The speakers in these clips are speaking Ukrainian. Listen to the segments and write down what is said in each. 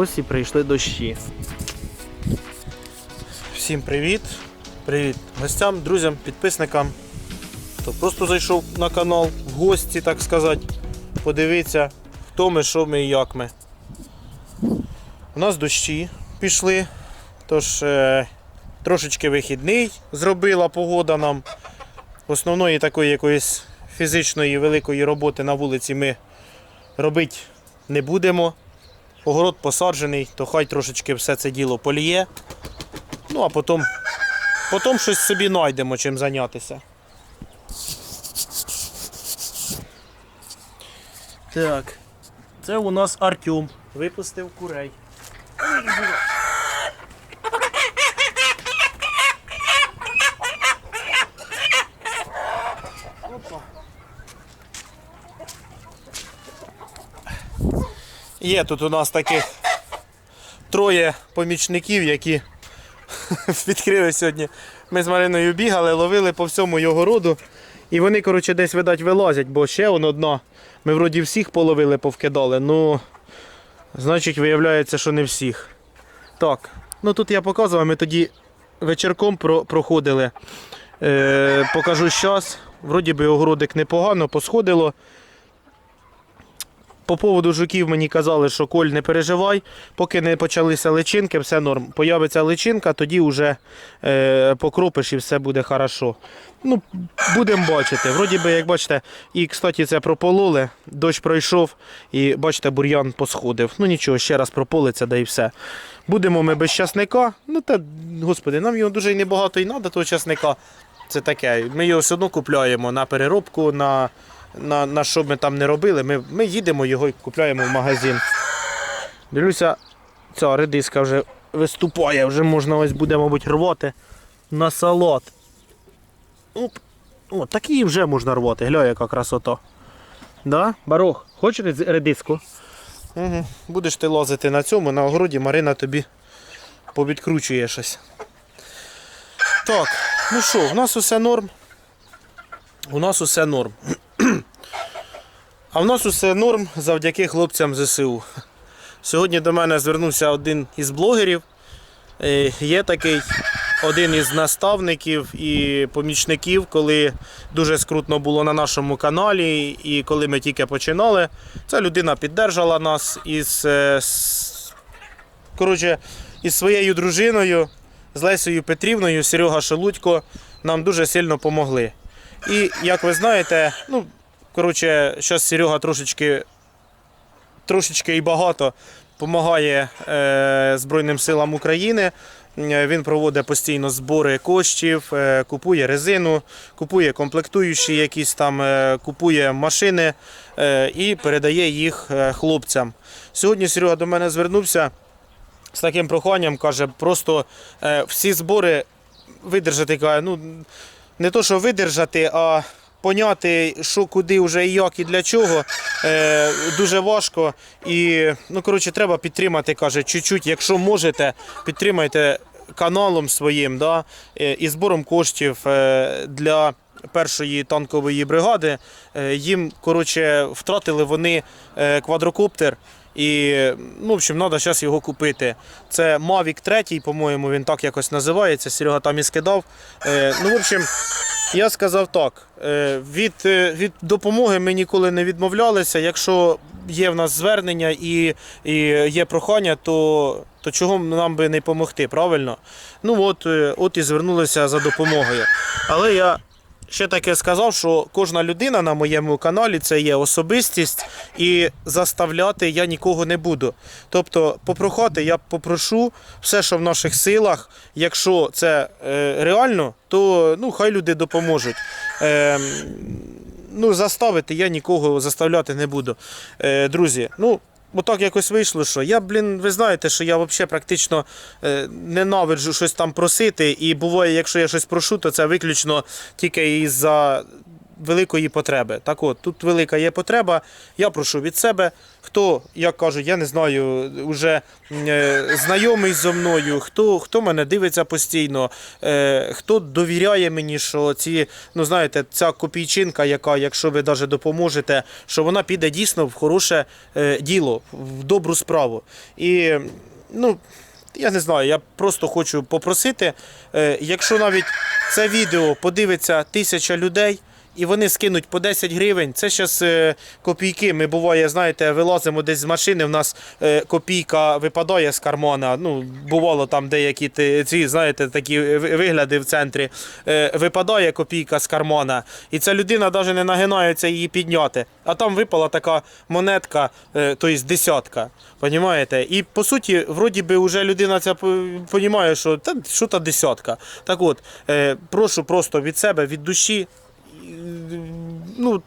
Ось і прийшли дощі. Всім привіт! Привіт гостям, друзям, підписникам. Хто просто зайшов на канал в гості, так сказати, подивитися, хто ми, що ми і як ми. У нас дощі пішли, тож е, трошечки вихідний зробила погода нам. Основної такої якоїсь фізичної великої роботи на вулиці ми робити не будемо. Огород посаджений, то хай трошечки все це діло поліє. Ну а потім, потім щось собі знайдемо чим зайнятися. Так, це у нас Артем. Випустив курей. Опа. Є тут у нас таких троє помічників, які відкрили сьогодні. Ми з Мариною бігали, ловили по всьому його роду. І вони, коротше, десь, видать, вилазять, бо ще он одна. Ми вроді всіх половили, повкидали. Ну, значить, виявляється, що не всіх. Так, ну тут я показував, ми тоді вечірком про- проходили. Е, покажу зараз. Вроді би огородик непогано посходило. По поводу жуків мені казали, що Коль не переживай, поки не почалися личинки, все норм. Появиться личинка, тоді вже е, покропиш і все буде хорошо. Ну, будемо бачити. Вроді би, як бачите, і кстати, це пропололи, дощ пройшов і бачите, бур'ян посходив. Ну нічого, ще раз прополиться, да і все. Будемо ми без часника. Ну та, господи, нам його дуже небагато і треба, того часника. Це таке. Ми його все одно купляємо на переробку, на, на, на що б ми там не робили. Ми, ми їдемо його і купляємо в магазин. Дивлюся, ця редиска вже виступає, вже можна ось буде, мабуть, рвати на салат. Оп. О, такі вже можна рвати. Гля, яка красота. Да? Барох, хочеш редиску? Угу. Будеш ти лазити на цьому, на огороді Марина тобі повідкручує щось. Так, ну що, в нас усе норм. У нас усе норм. А в нас усе норм завдяки хлопцям ЗСУ. Сьогодні до мене звернувся один із блогерів. Е, Є такий один із наставників і помічників, коли дуже скрутно було на нашому каналі, і коли ми тільки починали. Ця людина піддержала нас із, е, коротше, із своєю дружиною, з Лесею Петрівною, Серега Шелудько нам дуже сильно помогли. І як ви знаєте, ну, коротше, зараз Серега трошечки, трошечки і багато допомагає е, Збройним силам України. Е, Він проводить постійно збори коштів, е, купує резину, купує комплектуючі якісь там, е, купує машини і передає їх хлопцям. Сьогодні Серега до мене звернувся з таким проханням, каже, просто всі збори видержати, каже, ну не то, що видержати, а поняти, що куди вже і як і для чого, е, дуже важко. І ну, коротше, треба підтримати, каже, чуть-чуть, якщо можете, підтримайте каналом своїм да, е, і збором коштів е, для. Першої танкової бригади Е, їм коротше втратили вони квадрокоптер, і ну, в общем, треба зараз його купити. Це Mavic 3, по-моєму, він так якось називається. Серега там і скидав. Ну, в общем, я сказав так: е, від, е, від допомоги ми ніколи не відмовлялися. Якщо є в нас звернення і, і є прохання, то, то чого нам би не допомогти, правильно? Ну от, е, от і звернулися за допомогою. Але я ще таке сказав, що кожна людина на моєму каналі це є особистість, і заставляти я нікого не буду. Тобто, попрохати я попрошу все, що в наших силах. Якщо це е, реально, то ну, хай люди допоможуть. Е, ну, заставити я нікого заставляти не буду. Е, друзі, ну. Отак якось вийшло, що я, блін, ви знаєте, що я взагалі практично е, ненавиджу щось там просити. І буває, якщо я щось прошу, то це виключно тільки із-за великої потреби. Так от, тут велика є потреба. Я прошу від себе, хто, як кажу, я не знаю, вже е, знайомий зі мною, хто, хто мене дивиться постійно, е, хто довіряє мені, що ці, ну знаєте, ця копійчинка, яка, якщо ви навіть допоможете, що вона піде дійсно в хороше е, діло, в добру справу. І ну. Я не знаю, я просто хочу попросити, е, якщо навіть це відео подивиться тисяча людей. І вони скинуть по 10 гривень. Це зараз е, копійки. Ми буває, знаєте, вилазимо десь з машини. В нас е, копійка випадає з кармана. Ну, бувало там деякі ці, знаєте, такі вигляди в центрі. Е, випадає копійка з кармана, і ця людина навіть не нагинається її підняти. А там випала така монетка, тобто десятка. Понімаєте? І по суті, вроді би, вже людина ця розуміє, що та що та десятка. Так от, прошу просто від себе, від душі. Ну,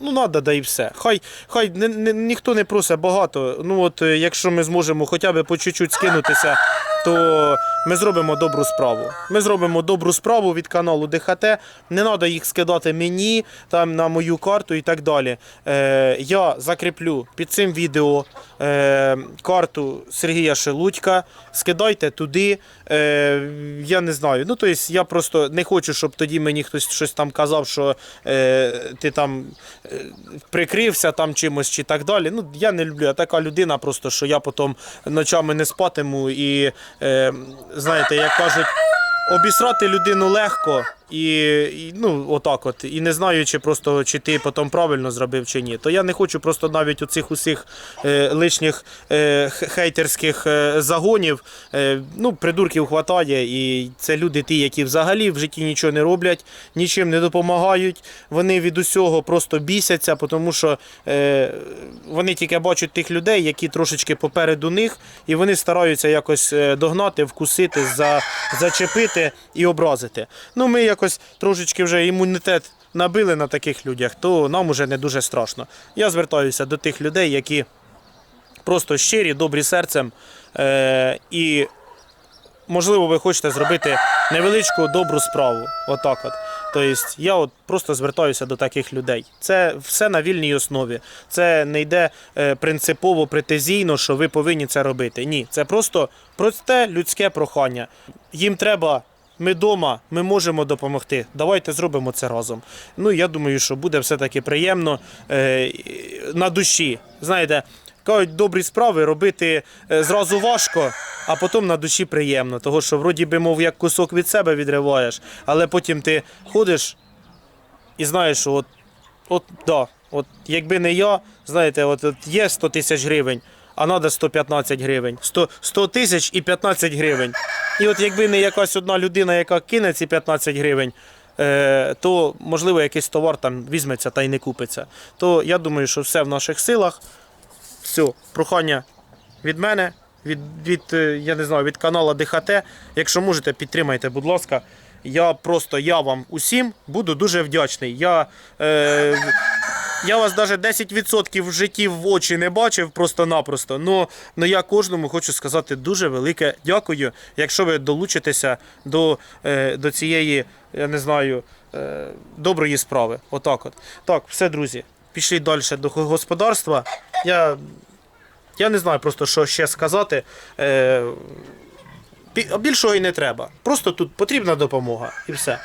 Ну, надо, да і все. Хай, хай ні, ні, ніхто не просить багато. Ну, от е, якщо ми зможемо хоча б по чуть-чуть скинутися, то ми зробимо добру справу. Ми зробимо добру справу від каналу ДХТ. Не треба їх скидати мені, там на мою карту і так далі. Е, я закріплю під цим відео е, карту Сергія Шелудька. Скидайте туди. Е, я не знаю. Ну, тобто, я просто не хочу, щоб тоді мені хтось щось там казав, що е, ти там е, прикрився там чимось чи так далі. Ну, я не люблю. Я така людина, просто що я потім ночами не спатиму і, знаєте, як кажуть. Обісрати людину легко і, і ну отак от, і не знаючи просто, чи ти потім правильно зробив чи ні. То я не хочу просто навіть у цих усіх е, лишніх е, хейтерських е, загонів. Е, ну, придурків хватає, і це люди ті, які взагалі в житті нічого не роблять, нічим не допомагають. Вони від усього просто бісяться, тому що е, вони тільки бачать тих людей, які трошечки попереду них, і вони стараються якось е, догнати, вкусити, за, зачепити і образити. Ну, ми якось трошечки вже імунітет набили на таких людях, то нам уже не дуже страшно. Я звертаюся до тих людей, які просто щирі, добрі серцем. Е, і, можливо, ви хочете зробити невеличку добру справу. Отак от. Тобто я от просто звертаюся до таких людей. Це все на вільній основі. Це не йде е, принципово претензійно, що ви повинні це робити. Ні, це просто просте людське прохання. Їм треба. Ми вдома, ми можемо допомогти. Давайте зробимо це разом. Ну я думаю, що буде все-таки приємно е, на душі. Знаєте, кажуть, добрі справи робити е, зразу важко, а потім на душі приємно. Того що вроді би, мов як кусок від себе відриваєш, але потім ти ходиш і знаєш, що от, от да, от якби не я, знаєте, от, от є 100 тисяч гривень, а треба 115 гривень. 100, 100 тисяч і 15 гривень. І от якби не якась одна людина, яка кине ці 15 гривень, е, то можливо якийсь товар там візьметься та й не купиться. То я думаю, що все в наших силах. Все, прохання від мене, від, від, е, я не знаю, від каналу ДХТ. Якщо можете, підтримайте, будь ласка. Я просто я вам усім буду дуже вдячний. Я, е, я вас навіть 10% в житті в очі не бачив просто-напросто. Но, но я кожному хочу сказати дуже велике дякую, якщо ви долучитеся до, е, до цієї, я не знаю, е, доброї справи. Отак от. Так, все, друзі. Пішли далі до господарства. Я я не знаю просто, що ще сказати. Е, бі- більшого і не треба. Просто тут потрібна допомога і все.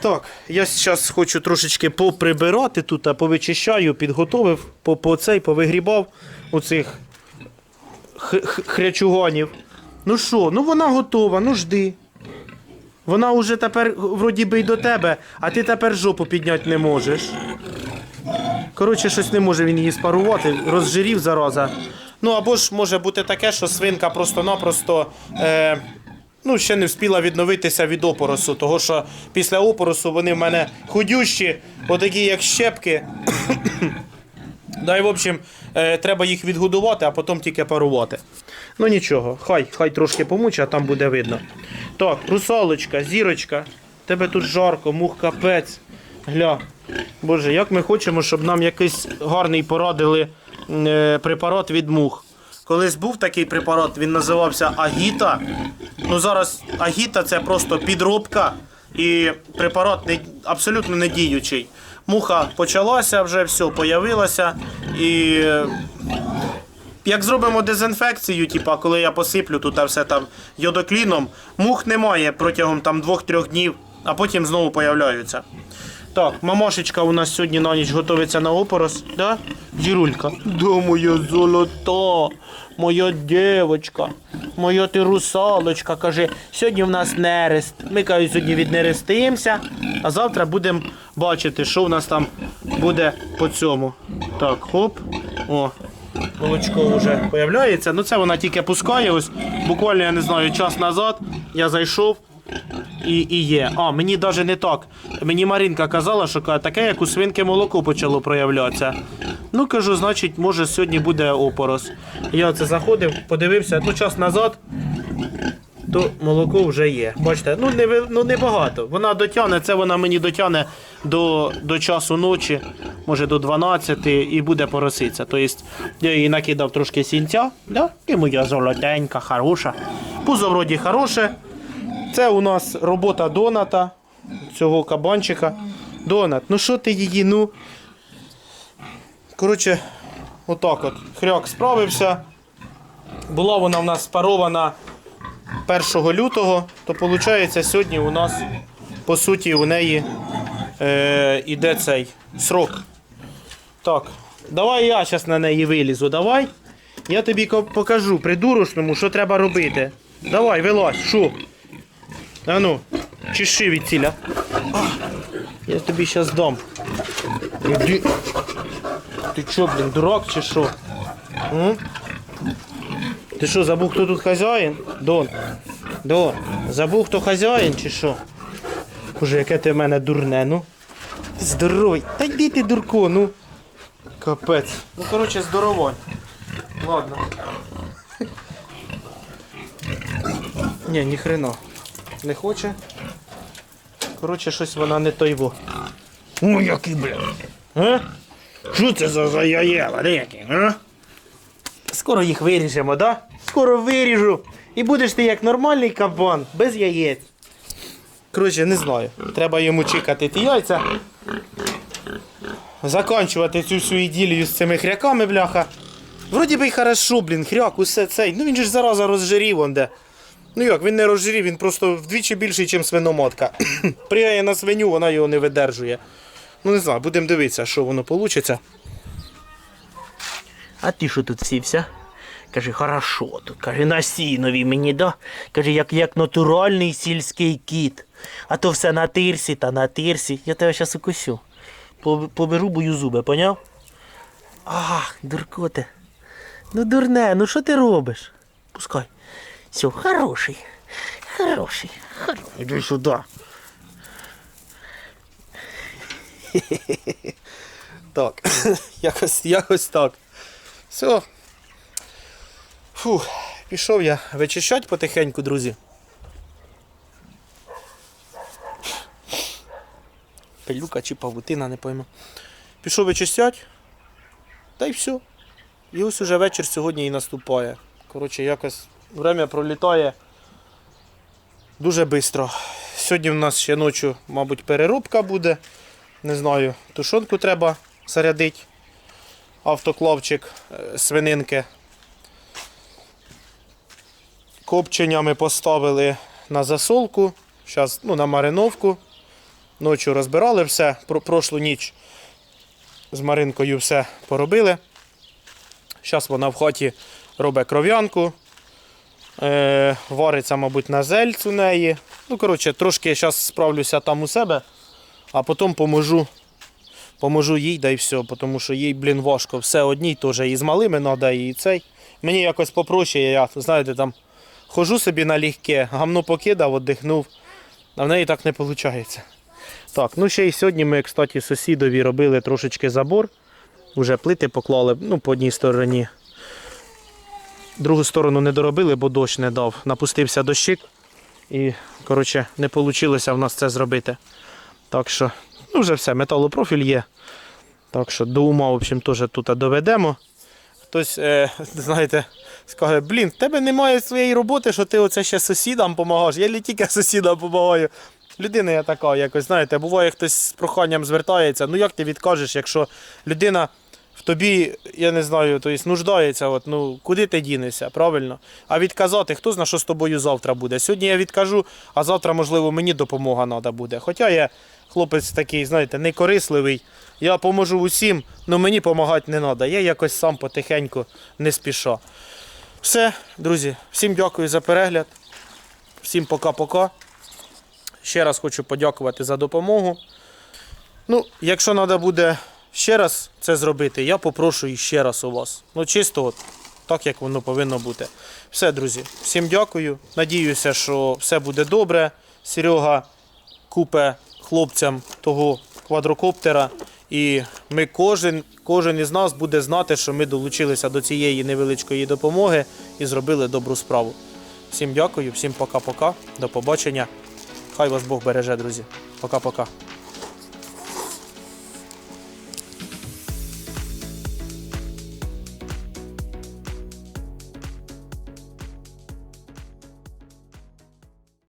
Так, я зараз хочу трошечки поприбирати тут, а повичищаю, підготовив, по, по цей повигрібав оцих хрячуганів. Ну що, ну вона готова, ну жди. Вона вже тепер вроді би й до тебе, а ти тепер жопу підняти не можеш. Коротше, щось не може він її спарувати, розжирів зараза. Ну або ж може бути таке, що свинка просто-напросто е, ну, ще не встигла відновитися від опоросу. Того що після опоросу вони в мене худющі, отакі як щепки. Да, і, в общем, е, треба їх відгодувати, а потім тільки парувати. Ну нічого, хай, хай трошки помуче, а там буде видно. Так, русалочка, зірочка, тебе тут жарко, мух капець. Гля. Боже, як ми хочемо, щоб нам якийсь гарний порадили е, препарат від мух. Колись був такий препарат, він називався Агіта. Ну зараз Агіта це просто підробка. І препарат не, абсолютно не діючий. Муха почалася вже, все, появилася. І як зробимо дезінфекцію, типа, коли я посиплю тут все там йодокліном, мух немає протягом там 2-3 днів, а потім знову появляються. Так, мамашечка у нас сьогодні на ніч готується на опорос, да? Дірулька. Да, моя золота, моя дівочка, моя ти русалочка. Каже, сьогодні в нас нерест. Ми кажу, сьогодні віднерестимося, а завтра будемо бачити, що в нас там буде по цьому. Так, хоп. О, молочко вже появляється. Ну це вона тільки пускає. Ось буквально, я не знаю, час назад я зайшов. І, і є. А, мені навіть не так. Мені Маринка казала, що таке, як у свинки молоко почало проявлятися. Ну, кажу, значить, може сьогодні буде опорос. Я це заходив, подивився, ну час назад, то молоко вже є. Бачите, ну не, ну, не багато. Вона дотягне, це вона мені дотягне до, до часу ночі, може до 12 і буде пороситися. Тобто я їй накидав трошки сінця, да? і моя золотенька, хороша. Пузо вроді хороше. Це у нас робота Доната, цього кабанчика. Донат, ну що ти її, ну. Коротше, отак от. Хряк справився. Була вона в нас спарована 1 лютого, то виходить, сьогодні у нас, по суті, у неї е, цей срок. Так, давай я зараз на неї вилізу, давай. Я тобі покажу придурочному, що треба робити. Давай, вилазь, що? А ну, чеши від ціля. Я тобі зараз дам. Іди. Ти що, блін, дурак чи що? Ти що, забув, хто тут хазяїн? Дон. Дон. Забув, хто хазяїн чи що? Боже, яке ти в мене дурне, ну. Здоровий. Та йди ти, дурко, ну. Капець. Ну, коротше, здоровой. Ладно. Ні, ні хрена. Не хоче. Коротше, щось вона не той во. О, який, бля. А? Що це за заяєва, які, а? Скоро їх виріжемо, да? Скоро виріжу. І будеш ти як нормальний кабан, без яєць. Коротше, не знаю. Треба йому чекати ті яйця. Заканчувати цю всю іділію з цими хряками, бляха. Вроді би й хорошо, блін, хряк, усе цей. Ну він же ж зараза розжирів он де. Ну як, він не розжирів, він просто вдвічі більший, ніж свиноматка. Пригає на свиню, вона його не видержує. Ну не знаю, будемо дивитися, що воно вийде. А ти що тут сівся? Каже, хорошо тут. Каже, на сінові мені, да? Каже, як, як натуральний сільський кіт. А то все на тирсі та на тирсі. Я тебе зараз укусю. По- Поберу бою зуби, поняв? Ах, дуркоте. Ну дурне, ну що ти робиш? Пускай. Все, хороший. Хороший. Хороший. Іди сюди. Так, якось, якось так. Все. Фу, пішов я вичищати потихеньку, друзі. Пилюка чи павутина, не пойму. Пішов вичищати. Та й все. І ось уже вечір сьогодні і наступає. Коротше, якось время пролітає дуже швидко. Сьогодні в нас ще ночі, мабуть, переробка буде. Не знаю, тушонку треба зарядити. Автоклавчик е, свининки. Копчення ми поставили на засолку. Зараз ну, на мариновку. Ночі розбирали все. Про прошлу ніч з Маринкою все поробили. Зараз вона в хаті робить кров'янку. Е, вариться, мабуть, на зельць у неї. Ну, коротше, трошки зараз справлюся там у себе, а потім поможу, поможу їй, да й все, тому що їй, блін, важко. Все одній теж і з малими треба, і цей. Мені якось попроще, я, знаєте, там хожу собі налегке, гамно покидав, віддихнув, а в неї так не виходить. Так, ну ще й сьогодні ми, кстати, сусідові робили трошечки забор. Уже плити поклали ну, по одній стороні. Другу сторону не доробили, бо дощ не дав. Напустився дощик. І, коротше, не вийшло в нас це зробити. Так що, ну вже все, металопрофіль є. Так що до ума, в общем, теж тут доведемо. Хтось, е, знаєте, скаже, блін, в тебе немає своєї роботи, що ти оце ще сусідам допомагаєш. Я не тільки сусідам допомагаю. людина я така, якось, знаєте, буває, хтось з проханням звертається. Ну як ти відкажеш, якщо людина в тобі, я не знаю, тобто нуждається, от, ну куди ти дінешся, правильно? А відказати, хто знає, що з тобою завтра буде. Сьогодні я відкажу, а завтра, можливо, мені допомога треба буде. Хоча я хлопець такий, знаєте, некорисливий. Я поможу усім, але мені допомагати не треба. Я якось сам потихеньку не спіша. Все, друзі, всім дякую за перегляд. Всім пока-пока. Ще раз хочу подякувати за допомогу. Ну, якщо треба буде ще раз це зробити, я попрошу і ще раз у вас. Ну, чисто от, так, як воно повинно бути. Все, друзі, всім дякую. Надіюся, що все буде добре. Серега купе хлопцям того квадрокоптера. І ми кожен, кожен із нас буде знати, що ми долучилися до цієї невеличкої допомоги і зробили добру справу. Всім дякую, всім пока-пока. До побачення. Хай вас Бог береже, друзі. Пока-пока.